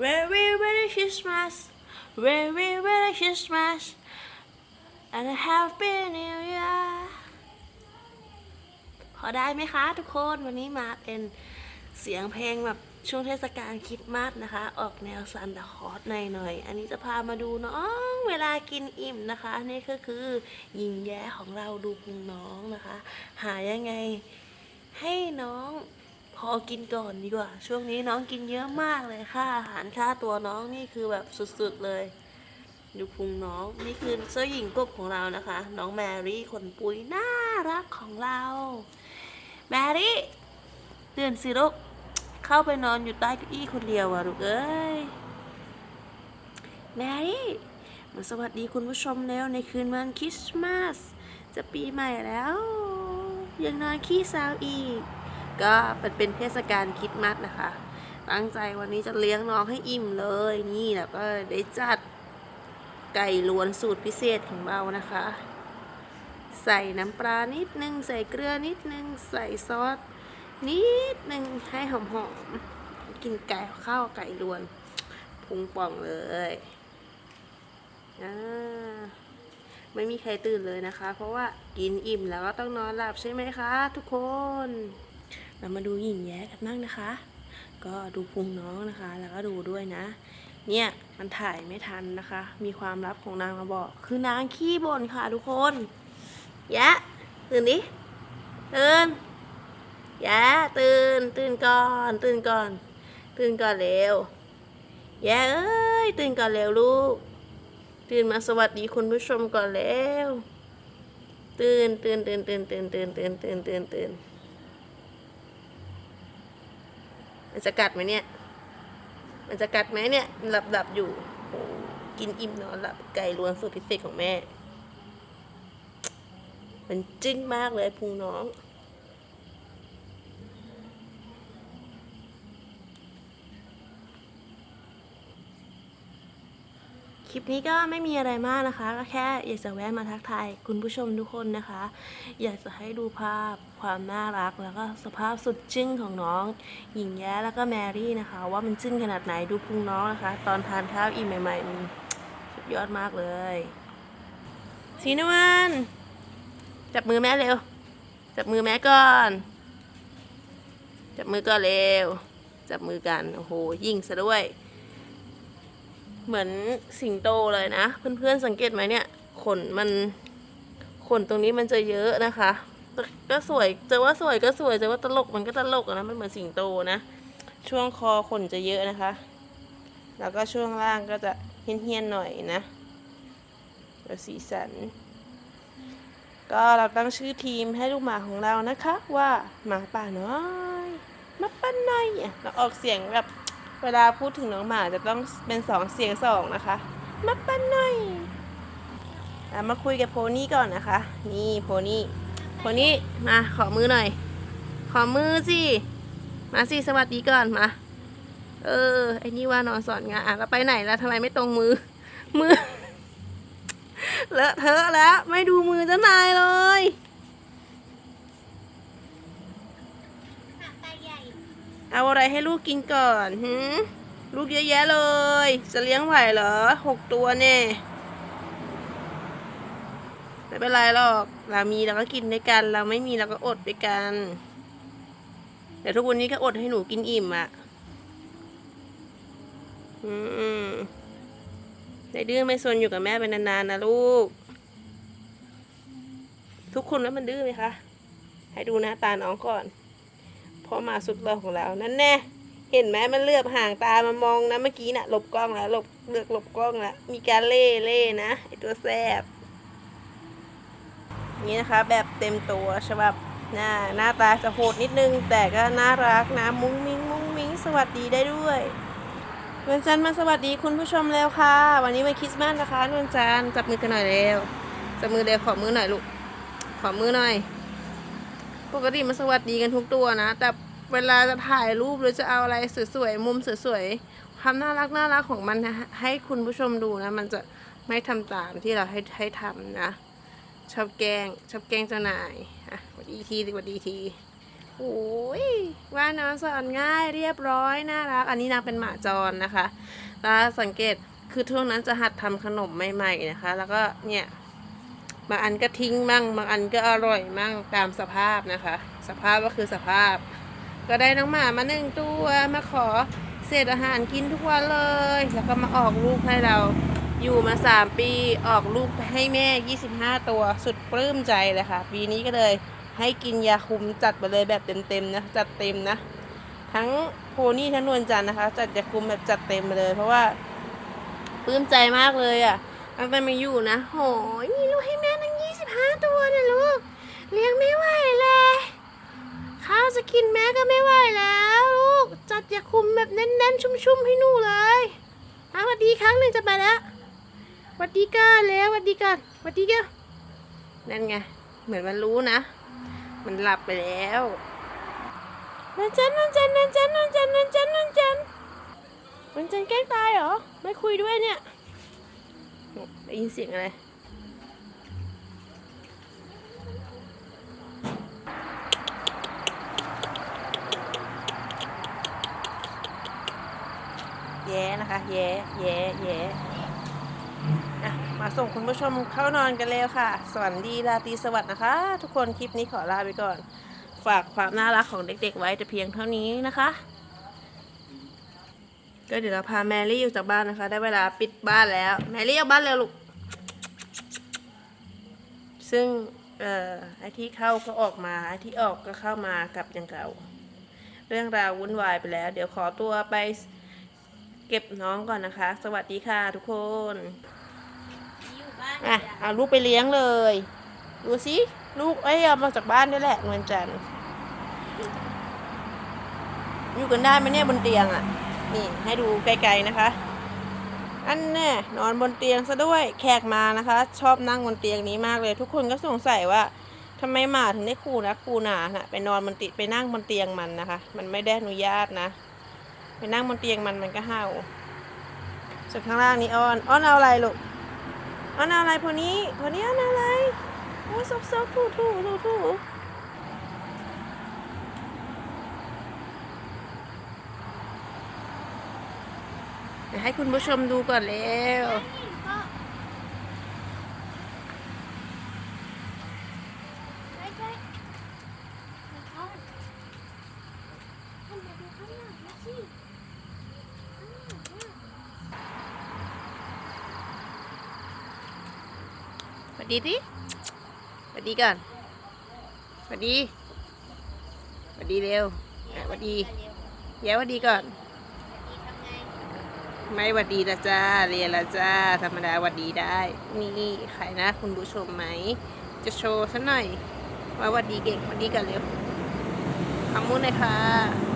Very Merry Christmas Very Merry Christmas and a Happy New Year พอได้ไหมคะทุกคนวันนี้มาเป็นเสียงเพลงแบบช่วงเทศกาลคริดมาสนะคะ ออกแนวซันตาคลอสหน่อยๆอันนี้จะพามาดูน้องเวลากินอิ่มนะคะ นี่ก็คือหญิงแย้ของเราดูพุงน้องนะคะ หายังไงให้น้อง พอกินก่อนดีกว่า ช่วงนี้น้องกินเยอะมากเลยค่าอาหารค่าตัวน้องนี่คือแบบสุดๆเลย ดูพุงน้องนี่คือเจ้าหญิงกบของเรานะคะ น้องแมรี่ขนปุยน่ารักของเรา แมรี่เตื่นสิลูกเข้าไปนอนอยู่ใต้เก้าอี้คนเดียวอะลูกเอ้ยแมรี่มาสวัสดีคุณผู้ชมแล้วในคืนวันคริสต์มาสจะปีใหม่แล้ว ยังนอนขี้สาวอีก ก็เป็นเป็นเทศกาลคริสต์มาสนะคะ ตั้งใจวันนี้จะเลี้ยงน้องให้อิ่มเลย นี่แล้วก็ได้จัดไก่ล้วนสูตรพิเศษของเรานะคะ ใส่น้ำปลานิดนึง ใส่เกลือนิดนึง ใส่ซอสนิดนึงให้หอมๆ กินไก่ข้าวไก่ล้วนพุงป่องเลยอ่าไม่มีใครตื่นเลยนะคะ เพราะว่ากินอิ่มแล้วก็ต้องนอนหลับใช่ไหมคะ ทุกคน เรามาดูหญิงแย้กันบ้างนะคะ ก็ดูพุงน้องนะคะ แล้วก็ดูด้วยนะ เนี่ยมันถ่ายไม่ทันนะคะ มีความลับของนางมาบอก คือนางขี้บ่นค่ะทุกคนแยะตื่นดิตื่นแยะตื่นตื่นก่อน ตื่นก่อน ตื่นก่อนเร็วแยะเอ้ยตื่นก่อนเร็วลูก ตื่นมาสวัสดีคุณผู้ชมก่อนเร็วตื่นตื่นตื่นตื่นตื่นตื่นตื่นตื่นตื่นตื่น มันจะกัดไหมเนี่ย มันจะกัดไหมเนี่ย หลับหลับอยู่ กินอิ่มนอนหลับไก่ล้วนสูตรพิเศษของแม่ มันจึ้งมากเลยพุงน้อง คลิปนี้ก็ไม่มีอะไรมากนะคะ ก็แค่อยากจะแวะมาทักทายคุณผู้ชมทุกคนนะคะ อยากจะให้ดูภาพความน่ารัก แล้วก็สภาพสุดจึ้งของน้อง หญิงแย้แล้วก็แมรี่นะคะ ว่ามันจึ้งขนาดไหนดูพุงน้องนะคะ ตอนทานข้าวอิ่มใหม่ๆมันสุดยอดมากเลยสีนวลจับมือแม่เร็ว จับมือแม่ก่อน จับมือก่อนเร็ว จับมือกัน โอ้โห ยิ่งซะด้วย เหมือนสิงโตเลยนะ เพื่อนๆสังเกตไหมเนี่ย ขนมันขนตรงนี้มันจะเยอะนะคะก็สวยจะว่าสวยก็สวยจะว่าตลกมันก็ตลกนะมันเหมือนสิงโตนะ ช่วงคอขนจะเยอะนะคะ แล้วก็ช่วงล่างก็จะเฮี้ยนๆหน่อยนะแล้วสีสัน ก็เราตั้งชื่อทีมให้ลูกหมาของเรานะคะ ว่าหมาป่าน้อยหมาป่าน้อยเราออกเสียงแบบ เวลาพูดถึงน้องหมาจะต้องเป็นสองเสียงสองนะคะมาป่าน้อยอะมาคุยกับโพนี่ก่อนนะคะ นี่โพนี่โพนี่มาขอมือหน่อย ขอมือสิมาสิสวัสดีก่อนมา เออไอ้นี่ว่านอนสอนงานอะแล้วไปไหนแล้วทำไมไม่ตรงมือ มือเลอะเทอะแล้ว ไม่ดูมือเจ้านายเลย เอาอะไรให้ลูกกินก่อนหืมลูกเยอะแยะเลย จะเลี้ยงไหวเหรอหกตัวเนี่ยไม่เป็นไรหรอก เรามีเราก็กินด้วยกัน เราไม่มีเราก็อดด้วยกันแต่ทุกวันนี้ก็อดให้หนูกินอิ่มอะ่ะอืมในดื้อไม่ซนอยู่กับแม่เป็นนานๆนะลูก ทุกคนว่ามันดื้อไหมคะ ให้ดูหน้าตาน้องก่อน พอมาสุดเราของเรานั่นแน่เห็นไหมมันเลือบห่างตามามองนะเมื่อกี้น่ะหลบกล้องแล้วหลบเลือกหลบกล้องแล้วมีการเล่เล่นะไอตัวแซบนี่นะคะ แบบเต็มตัวฉบับหน้าหน้าตาจะโหดนิดนึง แต่ก็น่ารักนะ มุ้งมิ้งมุ้งมิ้งสวัสดีได้ด้วยนวลจันทร์มาสวัสดีคุณผู้ชมแล้วค่ะ วันนี้วันคริสต์มาสนะคะนวลจันทร์จับมือกันหน่อยเร็วจับมือเร็วขอมือหน่อยลูกขอมือหน่อย ปกติมาสวัสดีกันทุกตัวนะ แต่เวลาจะถ่ายรูปหรือจะเอาอะไรสวยๆมุมสวยๆความน่ารักน่ารักของมันนะให้คุณผู้ชมดูนะ มันจะไม่ทำตามที่เราให้ให้ทำนะ ชอบแกล้งชอบแกล้งเจ้านายอะสวัสดีอีกทีสวัสดีทีโอ้ยว่านอนสอนง่ายเรียบร้อยน่ารัก อันนี้นางเป็นหมาจรนะคะแล้วสังเกตคือช่วงนั้นจะหัดทำขนมใหม่ๆนะคะ แล้วก็เนี่ย บางอันก็ทิ้งมั่ง บางอันก็อร่อยมั่งตามสภาพนะคะ สภาพก็คือสภาพ ก็ได้น้องหมามาหนึ่งตัวมาขอเศษอาหารกินทุกวันเลย แล้วก็มาออกลูกให้เราอยู่มา 3 ปีออกลูกให้แม่ 25 ตัวสุดปลื้มใจเลยค่ะ ปีนี้ก็เลยให้กินยาคุมจัดไปเลยแบบเต็มๆนะจัดเต็มนะ ทั้งโพนี่ทั้งนวลจันนะคะ จัดยาคุมแบบจัดเต็มไปเลย เพราะว่าปลื้มใจมากเลยอะ่ะตั้งแต่มาอยู่นะโหยลูกให้แม่ ตั้ง25ตัวนี่ยลูก เลี้ยงไม่ไหวเลยข้าวจะกินแม่ก็ไม่ไหวแล้วลูก จัดยาคุมแบบแน่นๆ ชุ่มๆ ให้หนูเลยอะวัดดีครั้งหนึ่งจะไปแล้ววัดดีกันแล้ววัดดีกันวัดดีกันนั่นไง เหมือนมันรู้นะ มันหลับไปแล้วนันจันนันจันนันจันนันจันนันจันนันจันนันจันแกล้งตายเหรอ ไม่คุยด้วยเนี่ยได้ยินเสียงอะไร แย่ นะคะแย่แย่แย่อะมาส่งคุณผู้ชมเข้านอนกันแล้วค่ะ สวัสดีราตรีสวัสดิ์นะคะ ทุกคนคลิปนี้ขอลาไปก่อน ฝากความน่ารักของเด็ก ๆ ไว้แต่เพียงเท่านี้นะคะ ก็เดี๋ยวเราพาแมรี่ออกจากบ้านนะคะ ได้เวลาปิดบ้านแล้ว แมรี่ออกบ้านเร็วลูก ซึ่งเอ่อไอที่เข้าก็ออกมาไอที่ออกก็เข้ามากับอย่างเก่า เรื่องราววุ่นวายไปแล้ว เดี๋ยวขอตัวไป เก็บน้องก่อนนะคะ สวัสดีค่ะทุกคนอะเอาลูกไปเลี้ยงเลย ดูสิลูกเอ้ยเอามาจากบ้านนี่แหละนวลจันทร์อยู่กันได้ไหมเนี่ยบนเตียงอะ นี่ให้ดูไกลๆนะคะ อันแน่นอนบนเตียงซะด้วยแขกมานะคะ ชอบนั่งบนเตียงนี้มากเลย ทุกคนก็สงสัยว่าทำไมหมาถึงได้คู่นะคู่หนาน่ะไปนอนบนติไปนั่งบนเตียงมันนะคะ มันไม่ได้อนุญาตนะ ไปนั่งบนเตียงมันมันก็เห่าส่วนข้างล่างนี้อ้อนอ้อนเอาอะไรลูกอ้อนเอาอะไรพวกนี้พวกนี้อ้อนอะไรโอ้ซบซบถูถูถูถูเดี๋ยวให้คุณผู้ชมดูก่อนเร็วสวัส ดีสิสวัสดีก่อนสวัสดีสวัสดีเร็วอะสวัสดีแย้สวัสดีก่อน ไม่หวัดดีละจ้า เรียนละจ้า ธรรมดาหวัดดีได้ นี่ใครนะ คุณผู้ชมไหม จะโชว์สักหน่อยว่าหวัดดีเก่งหวัดดีกันเร็วคำมุ้นเลยค่ะ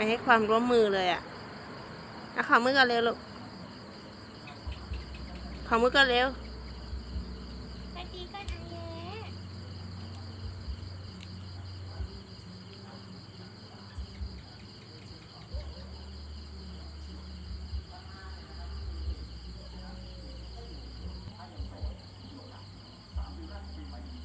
ไม่ให้ความร่วมมือเลยอะ่ะนะขอมือกันเร็วลูกขอมือกันเร็ว ไปตีกันเอง